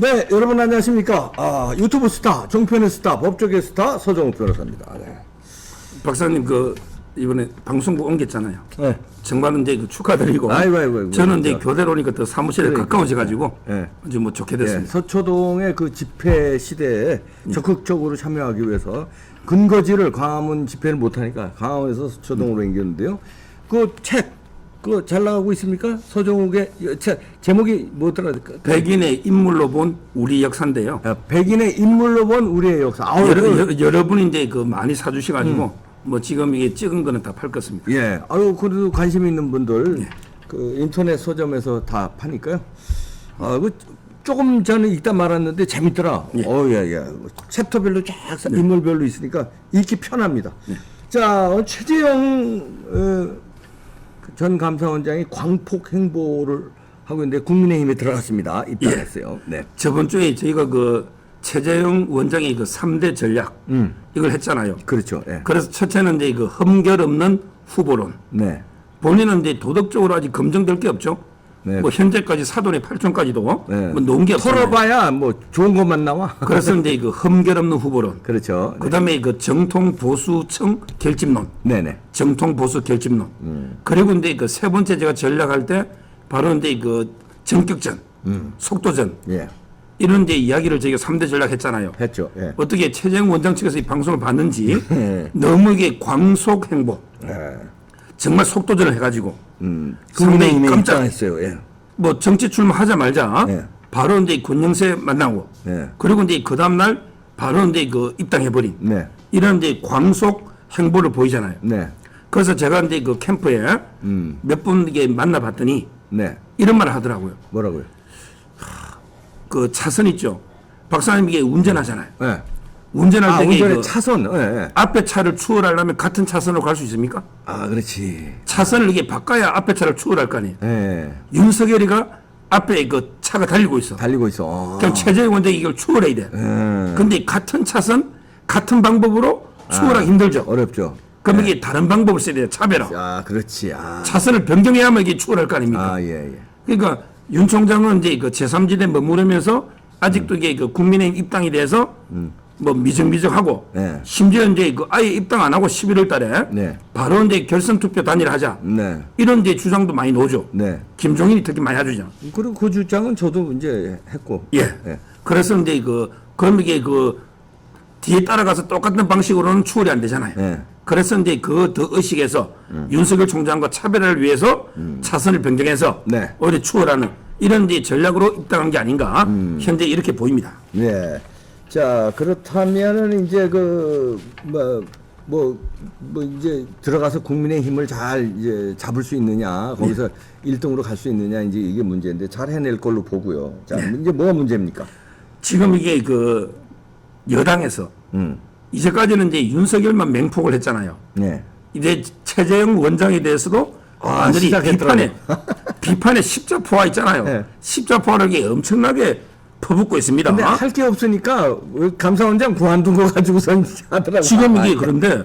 네, 여러분 안녕하십니까? 아, 유튜브 스타, 종편의 스타, 법조계 스타 서정욱 변호사입니다. 네. 박사님 그 이번에 방송국 옮겼잖아요. 네. 정말은 이제 그 축하드리고. 아이고, 아이고, 아이고. 저는 이제 진짜. 교대로 오니까 더 사무실에 그러니까. 가까워져 가지고 네. 이제 뭐 좋게 네, 됐습니다. 서초동의 그 집회 시대에 적극적으로 참여하기 위해서 근거지를 광화문 집회를 못하니까 광화문에서 서초동으로 옮겼는데요. 그 책, 그거 잘 나가고 있습니까? 서정욱의 이 책, 제목이 뭐더라? 백인의 인물로 본 우리 역사인데요. 아, 백인의 인물로 본 우리의 역사. 아우, 여러, 그- 여러, 여러 분이 이제 그 많이 사주셔가지고 음. 뭐 지금 이게 찍은 거는 다 팔 것입니다. 예, 아유 그래도 관심 있는 분들 그 인터넷 서점에서 다 파니까요. 아, 그 조금 전에 읽다 말았는데 재밌더라. 예. 어, 예, 예. 챕터별로 쫙 사- 인물별로 있으니까 읽기 편합니다. 자, 어, 최재형 어, 그 전 감사원장이 광폭 행보를 하고 있는데 국민의힘에 들어갔습니다. 입당했어요. 네. 저번 주에 저희가 그 최재형 원장의 그 3대 전략 음. 이걸 했잖아요. 그렇죠. 예. 그래서 첫째는 이제 그 흠결 없는 후보론. 네. 본인은 이제 도덕적으로 아직 검증될 게 없죠. 네. 뭐 현재까지 사돈의 8촌까지도 네. 뭐 놓은 게 없어요. 털어봐야 뭐 좋은 것만 나와. 그래서 이제 그 흠결 없는 후보론. 그렇죠. 네. 그다음에 그 정통 보수층 결집론. 네네. 정통 보수 결집론. 음. 그리고 이제 그 세 번째 제가 전략할 때 바로 이제 그 전격전, 음. 속도전 예. 이런 데 이야기를 저희가 3대 전략 했잖아요. 했죠. 예. 어떻게 최재형 원장 측에서 이 방송을 봤는지 네. 너무 이게 광속 행보, 예. 정말 속도전을 해가지고 음, 상당히 국민의힘에 깜짝 입당했어요. 예. 뭐 정치 출마하자 말자 네. 바로 이제 권영세 만나고 네. 그리고 이제 그 다음 날 바로 이제 그 입당해 버린 네. 이런 이제 광속 행보를 보이잖아요. 네. 그래서 제가 이제 그 캠프에 음. 몇분 이게 만나봤더니 네. 이런 말을 하더라고요. 뭐라고요? 그 차선 있죠. 박사님 이게 운전하잖아요. 네. 운전할 아, 때 운전에 그 차선. 예, 예. 앞에 차를 추월하려면 같은 차선으로 갈 수 있습니까? 아, 그렇지. 차선을 이게 바꿔야 앞에 차를 추월할 거 아니에요. 예. 윤석열이가 앞에 그 차가 달리고 있어. 달리고 있어. 어. 그럼 최재형 원장이 이걸 추월해야 돼. 예. 근데 같은 차선, 같은 방법으로 추월하기 힘들죠. 어렵죠. 그럼 이게 다른 방법을 써야 돼요. 차별화. 아, 그렇지. 아. 차선을 변경해야만 이게 추월할 거 아닙니까? 아, 예, 예. 그러니까 윤 총장은 이제 그 제3지대 머무르면서 아직도 이게 그 국민의힘 입당이 돼서 뭐 미적미적하고 네. 심지어 이제 그 아예 입당 안 하고 11월 달에 네. 바로 이제 결선 투표 단일 하자. 네. 이런 이제 주장도 많이 나오죠. 네. 김종인이 특히 많이 해주잖아. 그리고 그 주장은 저도 이제 했고. 예. 예. 그래서 이제 그, 그럼 이게 그 뒤에 따라가서 똑같은 방식으로는 추월이 안 되잖아요. 예. 그래서 이제 그 더 의식에서 윤석열 총장과 차별화를 위해서 차선을 변경해서 네. 오히려 추월하는 이런 이제 전략으로 입당한 게 아닌가 현재 이렇게 보입니다. 예. 자, 그렇다면은 이제 그, 뭐, 뭐, 뭐 이제 들어가서 국민의 힘을 잘 이제 잡을 수 있느냐, 거기서 일 1등으로 갈 수 있느냐, 이제 이게 문제인데 잘 해낼 걸로 보고요. 자, 이제 뭐가 문제입니까? 지금 이게 그 여당에서 음. 이제까지는 이제 윤석열만 맹폭을 했잖아요. 네. 이제 최재형 원장에 대해서도 아, 완전히 시작했더라고요. 비판에 비판에 십자포화 있잖아요. 네. 십자포화를 이게 엄청나게 퍼붓고 있습니다. 근데 할 게 없으니까 감사원장 그만둔 거 가지고선 하더라고요. 지금 아, 이게 그런데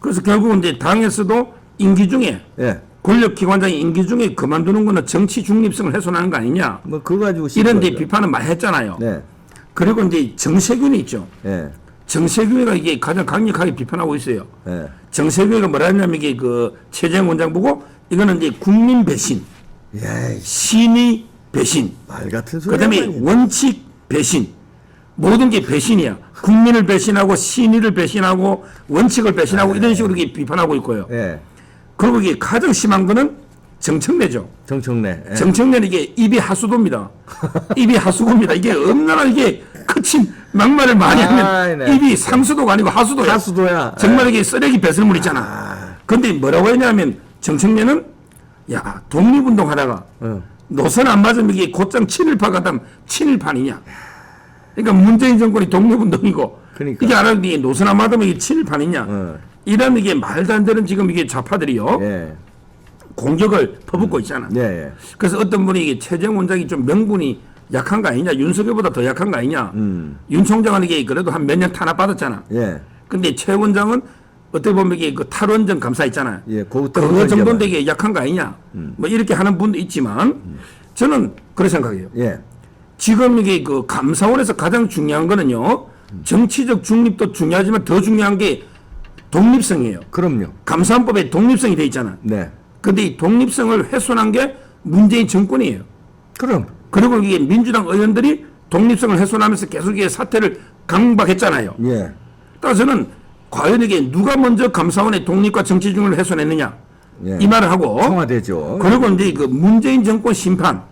그래서 결국은 이제 당에서도 임기 중에 예. 권력기관장이 임기 중에 그만두는 거는 정치 중립성을 훼손하는 거 아니냐 뭐 그거 가지고 이런 데 거죠. 비판을 많이 했잖아요. 네. 그리고 이제 정세균이 있죠. 예. 정세균이가 이게 가장 강력하게 비판하고 있어요. 예. 정세균이가 뭐라 했냐면 이게 그 최재형 원장 보고 이거는 이제 국민 배신, 야, 신의 배신, 말 같은 소리. 그다음에 원칙 배신, 모든 게 배신이야. 국민을 배신하고 신의를 배신하고 원칙을 배신하고 이런 식으로 이게 비판하고 있고요. 예. 그리고 이게 가장 심한 거는 정청래죠. 정청래. 예. 정청래는 이게 입이 하수도입니다. 입이 하수도입니다. 이게 얼마나 이게 거친 막말을 많이 아이, 하면 네. 입이 상수도가 아니고 하수도야. 하수도야. 정말 이게 쓰레기 배설물 있잖아. 근데 뭐라고 했냐면 정청래는 야 독립운동 하다가 어. 노선 안 맞으면 이게 곧장 친일파 가담 친일판이냐. 그러니까 문재인 정권이 독립운동이고 그러니까. 이게 안 하면 이게 노선 안 맞으면 이게 친일판이냐. 어. 이런 이게 말도 안 되는 지금 이게 좌파들이요 예. 공격을 퍼붓고 있잖아. 예. 예. 그래서 어떤 분이 이게 최재형 원장이 좀 명분이 약한 거 아니냐, 윤석열보다 더 약한 거 아니냐. 음. 윤 총장은 이게 그래도 한 몇 년 탄압 받았잖아. 예. 근데 최 원장은 어떻게 보면 이게 그 탈원전 감사 있잖아요. 예, 그거 때문에 그거 정도인데 이게 약한 거 아니냐. 뭐 이렇게 하는 분도 있지만 저는 그렇게 생각해요. 예. 지금 이게 그 감사원에서 가장 중요한 거는요. 정치적 중립도 중요하지만 더 중요한 게 독립성이에요. 그럼요. 감사원법에 독립성이 돼 있잖아. 네. 근데 이 독립성을 훼손한 게 문재인 정권이에요. 그럼 그리고 이게 민주당 의원들이 독립성을 훼손하면서 계속 이게 사태를 강박했잖아요. 예. 따라서 저는 과연 이게 누가 먼저 감사원의 독립과 정치 중립을 훼손했느냐 예. 이 말을 하고 청와대죠. 그리고 이제 그 문재인 정권 심판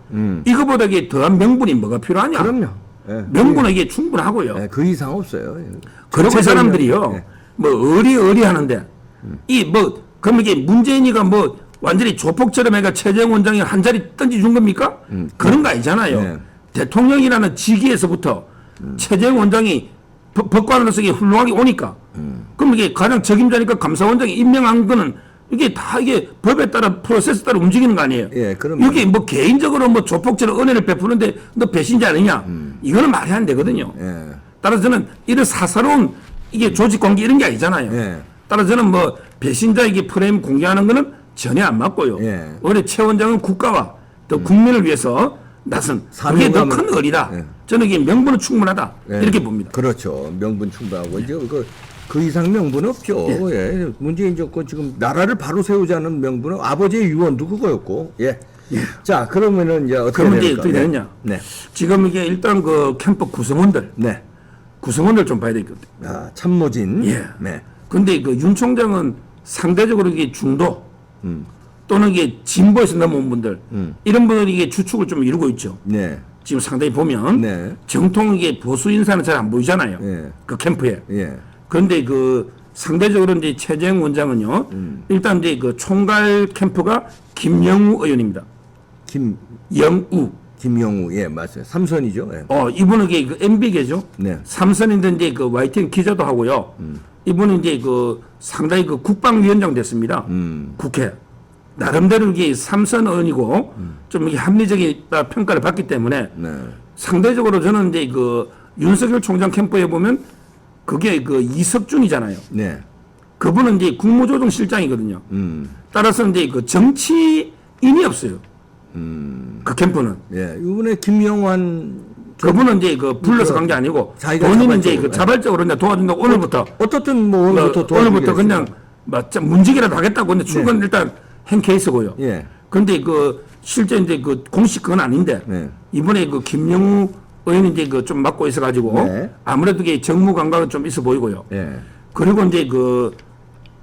이거보다 이게 더한 명분이 뭐가 필요하냐? 음. 그럼요. 예. 명분은 이게 충분하고요. 예, 그 이상 없어요. 예. 그리고 사람들이요, 예. 뭐 어리 어리 하는데 이뭐 그럼 이게 문재인이가 뭐 완전히 조폭처럼 해가 최재형 원장이 한 자리 던지 준 겁니까? 그런 거 아니잖아요. 네. 대통령이라는 직위에서부터 최재형 원장이 법- 법관으로서 이게 훌륭하게 오니까 그럼 이게 가장 적임자니까 감사원장이 임명한 거는 이게 다 이게 법에 따라 프로세스 따라 움직이는 거 아니에요? 예, 그럼요. 이게 뭐 개인적으로 뭐 조폭처럼 은혜를 베푸는데 너 배신자 아니냐? 이거는 말이 안 되거든요. 예. 따라서 저는 이런 사사로운 이게 조직 관계 이런 게 아니잖아요. 예. 따라서 저는 뭐 배신자 이게 프레임 공개하는 거는 전혀 안 맞고요. 예. 원래 최 원장은 국가와 또 국민을 위해서 나선 그게 더큰 사명감을- 의리다. 예. 저는 이게 명분은 충분하다 예. 이렇게 봅니다. 그렇죠. 명분 충분하고 이제 그, 그 이상 명분 없죠. 예. 문재인 정권 지금 나라를 바로 세우자는 명분은 아버지의 유언도 그거였고. 예. 자 그러면은 이제 어떻게 그러면 이제? 어떻게 네. 되느냐? 네. 지금 이게 일단 그 캠프 구성원들 네. 구성원들 좀 봐야 되거든. 아, 참모진. 예. 네. 근데 그 윤 총장은 상대적으로 이게 중도 또는 이게 진보에서 넘어온 분들 이런 분들이 이게 주축을 좀 이루고 있죠. 네. 지금 상당히 보면 네. 정통 이게 보수 인사는 잘 안 보이잖아요. 예. 그 캠프에. 예. 그런데 그 상대적으로 이제 최재형 원장은요. 일단 이제 그 총괄 캠프가 김영우 의원입니다. 김 영우. 김영우 예 맞아요. 삼선이죠. 예. 어 이분은 이게 그 MB계죠. 네. 삼선인데 이제 그 YTN 기자도 하고요. 이분은 이제 그 상당히 그 국방위원장 됐습니다. 국회. 나름대로 이게 삼선 의원이고 좀 이게 합리적인 평가를 받기 때문에 네. 상대적으로 저는 이제 그 윤석열 총장 캠프에 보면 그게 그 이석준이잖아요. 네. 그분은 이제 국무조정실장이거든요. 음. 따라서 이제 그 정치인이 없어요. 그 캠프는. 예. 이번에 김영환 그분은 이제 그 불러서 간 게 아니고 본인은 이제 그 자발적으로, 그냥 도와준다고 오늘부터 어떻든 뭐뭐 오늘부터 도와주기로 오늘부터 그냥. 막좀 문직이라도 하겠다고 근데 출근 일단 한 케이스고요. 예. 그런데 그 실제 이제 그 공식 그건 아닌데 네. 이번에 그 김영우 의원이 이제 그 좀 맡고 있어가지고 네. 아무래도 이게 정무 감각은 좀 있어 보이고요. 예. 그리고 이제 그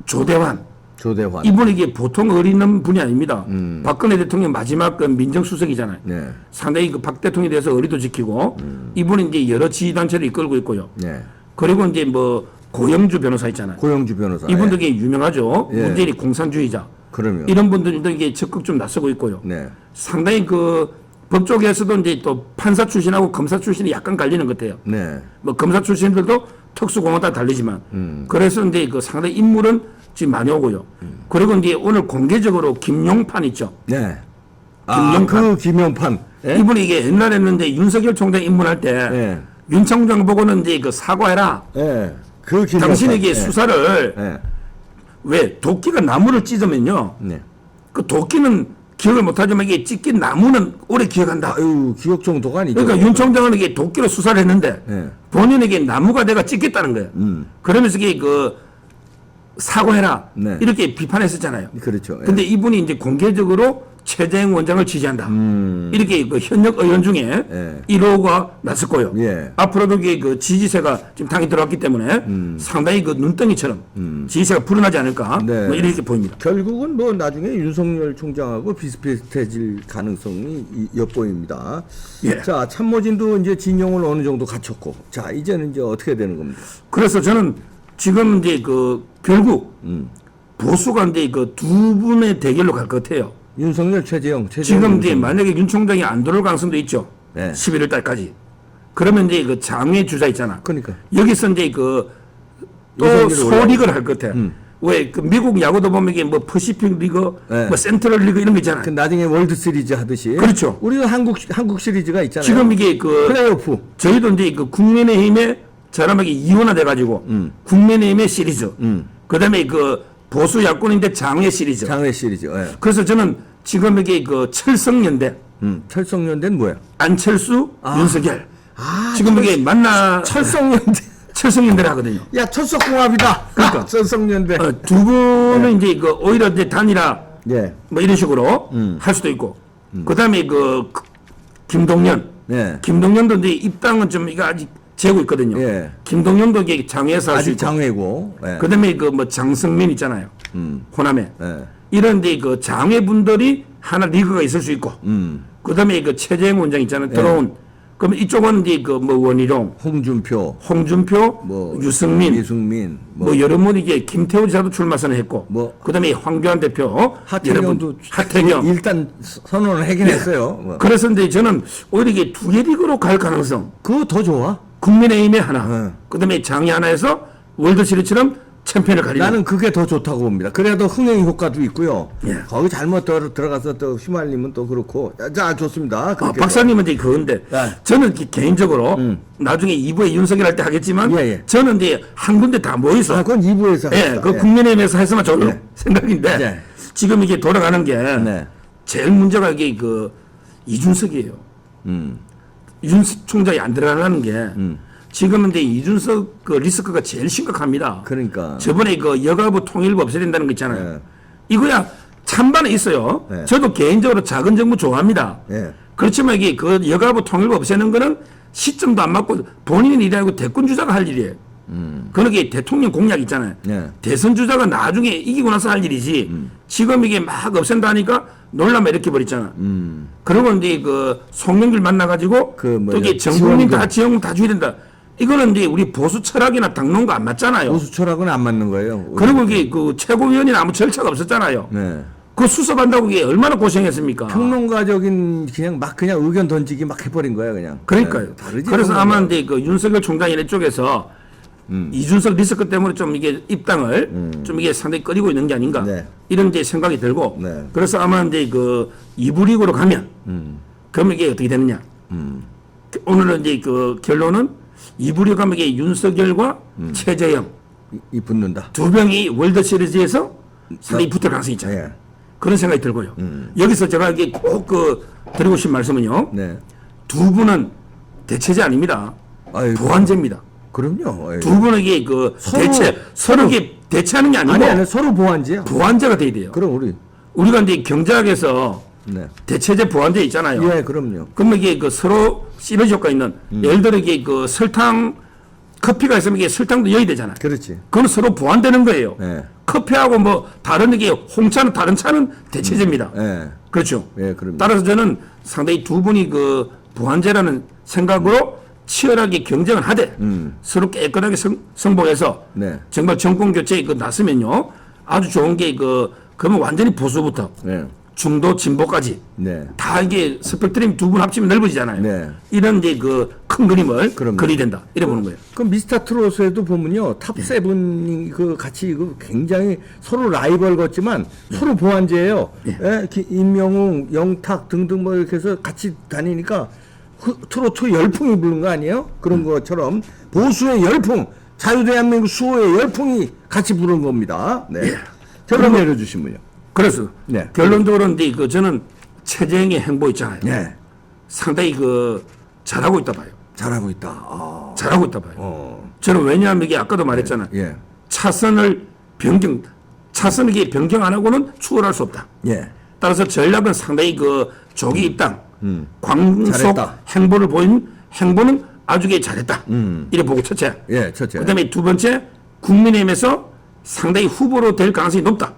조대환 조대환. 이분이 이게 보통 어리는 분이 아닙니다. 박근혜 대통령 마지막 그 민정수석이잖아요. 네. 상당히 그 박 대통령에 대해서 의리도 지키고 이분이 이제 여러 지휘단체를 이끌고 있고요. 네. 그리고 이제 뭐 고영주 변호사 있잖아요. 고영주 변호사. 이분도 예. 이게 유명하죠. 예. 문재인이 공산주의자. 그러면 이런 분들도 이게 적극 좀 나서고 있고요. 네. 상당히 그 법조계에서도 이제 또 판사 출신하고 검사 출신이 약간 갈리는 것 같아요. 네. 뭐 검사 출신들도 특수공화다 달리지만 음. 그래서 이제 그 상당히 인물은 지금 많이 오고요. 그리고 이제 오늘 공개적으로 김용판 있죠. 네. 아, 김영판. 그 김영판. 예? 이분이 이게 옛날에는 이제 윤석열 총장 입문할 때 예. 윤 총장 보고는 이제 그 사과해라. 예. 그 김영판. 당신에게 예. 수사를 예. 왜 도끼가 나무를 찢으면요. 네. 그 도끼는 기억을 못하지만 이게 찢긴 나무는 오래 기억한다. 아유, 기억 정도가 아니죠. 그러니까 윤 총장은 이게 도끼로 수사를 했는데 예. 본인에게 나무가 내가 찢겠다는 거예요. 그러면서 이게 그 사과해라 네. 이렇게 비판했었잖아요. 그렇죠. 예. 근데 이분이 이제 공개적으로 최재형 원장을 지지한다. 이렇게 그 현역 의원 중에 음. 예. 1호가 났었고요. 예. 앞으로도 이게 그 지지세가 지금 당이 들어왔기 때문에 상당히 그 눈덩이처럼 지지세가 불어나지 않을까 음. 네. 뭐 이렇게 보입니다. 결국은 뭐 나중에 윤석열 총장하고 비슷비슷해질 가능성이 이- 엿보입니다. 예. 자, 참모진도 이제 진영을 어느 정도 갖췄고, 자, 이제는 이제 어떻게 되는 겁니까? 그래서 저는 지금 이제 그 결국 음. 보수가 이제 그 두 분의 대결로 갈 것 같아요. 윤석열, 최재형, 최재형. 지금 이제. 만약에 윤 총장이 안 들어올 가능성도 있죠. 네. 11월 달까지. 그러면 이제 그 장외 주자 있잖아. 그러니까. 여기서 이제 그또 유성기를 소리그를 할것 같아. 왜그 미국 야구도 보면 이게 뭐 퍼시픽 리그, 네. 뭐 센트럴 리그 이런 거 있잖아요. 그 나중에 월드 시리즈 하듯이. 그렇죠. 우리도 한국, 한국 시리즈가 있잖아요. 지금 이게 그 플레이오프. 저희도 이제 그 국민의힘에 저렴하게 이혼화 돼가지고 음. 국민의힘의 시리즈, 그다음에 그 보수 야권인데 장외 시리즈. 장외 시리즈. 예. 그래서 저는 지금 이게 그 철성연대 음, 철성연대는 뭐야? 안철수, 윤석열. 아, 지금 이게 만나 철성연대. 철성연대를 하거든요. 야, 철석궁합이다. 그러니까. 철성연대. 어, 두 분은 이제 그 오히려 이제 단일화 예. 뭐 이런 식으로 음. 할 수도 있고. 그다음에 그그 김동연. 네. 김동연도 이제 입당은 좀 이거 아직 재고 있거든요. 예. 김동연도 이게 장외에서 아직. 장외고. 예. 그다음에 그 뭐 장성민 있잖아요. 음. 호남에. 예. 이런데 그 장외분들이 하나 리그가 있을 수 있고. 음. 그다음에 그 최재형 원장 있잖아요. 들어온. 그럼 이쪽은 이제 그뭐 원희룡, 홍준표, 홍준표, 뭐 유승민, 이승민, 뭐, 뭐, 여러 분 이게 김태호 지사도 출마 선언했고. 뭐 그다음에 황교안 대표, 하태경도 여러분, 하태경. 일단 선언을 하긴 했어요. 뭐. 그래서 이제 저는 오히려 이게 두 개 리그로 갈 가능성. 그거 더 좋아. 국민의힘에 하나, 네. 그다음에 장애 하나에서 월드 시리즈처럼 챔피언을 가리는. 나는 그게 더 좋다고 봅니다. 그래도 흥행 효과도 있고요. 예. 거기 잘못 들어, 들어가서 또 휘말리면 또 그렇고. 자, 자, 좋습니다. 아, 박사님은 이제 그건데 네. 저는 개인적으로 나중에 2부에 윤석열 할 때 하겠지만 예, 예. 저는 이제 한 군데 다 모여서 아, 그건 2부에서 예, 그 국민의힘에서 했으면 좋은 예. 생각인데 네. 지금 이게 돌아가는 게 네. 제일 문제가 이게 그 이준석이에요. 음. 이준석 총장이 안 들어가는 게 지금 근데 이준석 그 리스크가 제일 심각합니다. 그러니까. 저번에 그 여가부 통일부 없애야 된다는 거 있잖아요. 네. 이거야 찬반에 있어요. 네. 저도 개인적으로 작은 정부 좋아합니다. 예. 그렇지만 이게 그 여가부 통일부 없애는 거는 시점도 안 맞고 본인이 일하고 대권 주자가 할 일이에요. 그러게 대통령 공약 있잖아요. 네. 대선 주자가 나중에 이기고 나서 할 일이지. 지금 이게 막 없앤다니까 놀라면 이렇게 버렸잖아. 그러고 이제 그 송영길 만나가지고 그또 이게 전국민 다 지원금. 다 줘야 된다. 이거는 이제 우리 보수 철학이나 당론과 안 맞잖아요. 보수 철학은 안 맞는 거예요. 그리고 이게 그 최고위원이나 아무 절차가 없었잖아요. 네. 그 수습한다고 이게 얼마나 고생했습니까? 평론가적인 그냥 막 그냥 의견 던지기 막 해버린 거야 그냥. 그러니까요. 네. 그래서 평론가. 아마 이제 그 윤석열 총장이 이쪽에서 음. 이준석 리스크 때문에 좀 이게 입당을 좀 이게 상당히 꺼리고 있는 게 아닌가 네. 이런 이제 생각이 들고 네. 그래서 아마 이제 그 이부 리그로 가면 음. 그러면 이게 어떻게 되느냐 오늘은 이제 그 결론은 이부 리그 가면 이게 윤석열과 음. 최재형 이, 이 붙는다. 두 명이 월드 시리즈에서 상당히 붙을 가능성이 있잖아요. 예. 그런 생각이 들고요. 음. 여기서 제가 이게 꼭 그 드리고 싶은 말씀은요. 네. 두 분은 대체제 아닙니다. 아이고. 보완제입니다. 그럼요. 예. 두 분은 이게 그 서로- 대체 서로 이게 대체하는 게 아니고 아니 아니 서로 보완제야. 보완제가 돼야 돼요. 그럼 우리 우리가 이제 경제학에서 네. 대체제 보완제 있잖아요. 예, 그럼요. 그러면 이게 그 서로 시너지 효과 있는 음. 예를 들어 이게 그 설탕 커피가 있으면 이게 설탕도 여야 되잖아요. 그렇지. 그건 서로 보완되는 거예요. 예. 커피하고 뭐 다른 이게 홍차는 다른 차는 대체제입니다. 예. 그렇죠. 예, 그럼요. 따라서 저는 상당히 두 분이 그 보완제라는 생각으로 치열하게 경쟁을 하되 서로 깨끗하게 성, 성공해서 네. 정말 정권 교체에 그 났으면요 아주 좋은 게 그 그러면 완전히 보수부터 네. 중도 진보까지 네. 다 이게 스펙트럼 두분 합치면 넓어지잖아요. 네. 이런 이제 그 큰 그림을 그럼요. 그려야 된다. 이래 보는 거예요. 그 미스터 트롯에도 보면요 탑 세븐이 그 같이 이거 굉장히 서로 라이벌 같지만 서로 보완제예요. 예, 기- 임영웅, 영탁 등등 뭐 이렇게 해서 같이 다니니까 그 트로트 열풍이 부는 거 아니에요? 그런 것처럼 보수의 열풍, 자유대한민국 수호의 열풍이 같이 부른 겁니다. 네. 결론 내려주시면요. 그래서 네. 결론적으로 이제 그 저는 최재형의 행보 있잖아요. 네. 상당히 그 잘하고 있다 봐요. 잘하고 있다. 아, 잘하고 있다 봐요. 어, 저는 왜냐하면 이게 아까도 말했잖아요. 예, 차선을 변경, 차선을 이게 변경 안 하고는 추월할 수 없다. 예, 따라서 전략은 상당히 그 조기 입당, 광속 음. 잘했다. 행보를 보인 행보는 아주 게 잘했다. 이래 보고 첫째. 예, 첫째. 그다음에 두 번째 국민의힘에서 상당히 후보로 될 가능성이 높다.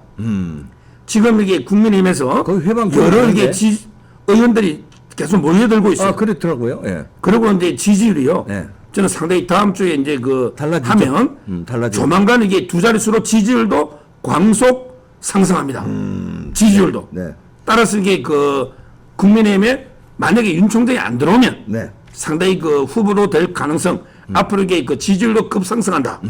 지금 이게 국민의힘에서 음. 회방 여러? 이게 지, 의원들이 계속 몰려들고 있어요. 아, 그렇더라고요. 예. 그리고 이제 지지율이요. 네. 저는 상당히 다음 주에 이제 그 달라지죠. 하면 음, 달라지죠. 조만간 이게 두 자릿수로 지지율도 광속 상승합니다. 지지율도. 네. 따라서 이게 그 국민의힘에 만약에 윤 총장이 안 들어오면 네. 상당히 그 후보로 될 가능성 앞으로 이게 그 지지율도 급상승한다.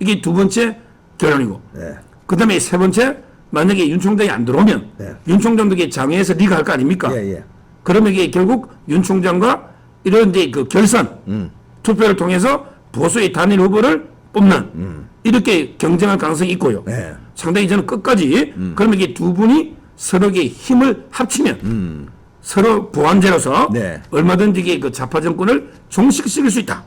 이게 두 번째 결론이고. 네. 그 다음에 세 번째 만약에 윤 총장이 안 들어오면 네. 윤 총장도 이게 장외에서 리그 할 거 아닙니까? 예, 예. 그러면 이게 결국 윤 총장과 이런 이제 그 결선 투표를 통해서 보수의 단일 후보를 뽑는 이렇게 경쟁할 가능성이 있고요. 네. 상당히 저는 끝까지 그러면 이게 두 분이 서로에게 힘을 합치면 서로 보완제로서 네. 얼마든지 이게 그 좌파 정권을 종식시킬 수 있다.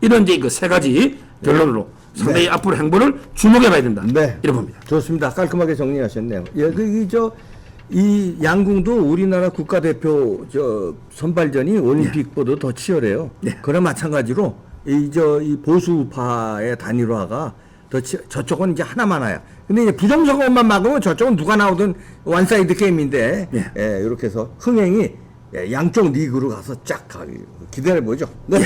이런 이제 그 세 가지 결론으로 상당히 앞으로 행보를 주목해 봐야 된다. 네. 이렇게 봅니다. 좋습니다. 깔끔하게 정리하셨네요. 예, 그이저이 양궁도 우리나라 국가대표 저 선발전이 올림픽보다 더 치열해요. 네. 그래 마찬가지로 이 저 이 보수파의 단일화가 더 치, 저쪽은 이제 하나만 와요. 근데 이제 부정선거만 막으면 저쪽은 누가 나오든 원사이드 게임인데 네. 예, 이렇게 해서 흥행이 예, 양쪽 리그로 가서 쫙 가기 기대해 보죠. 네.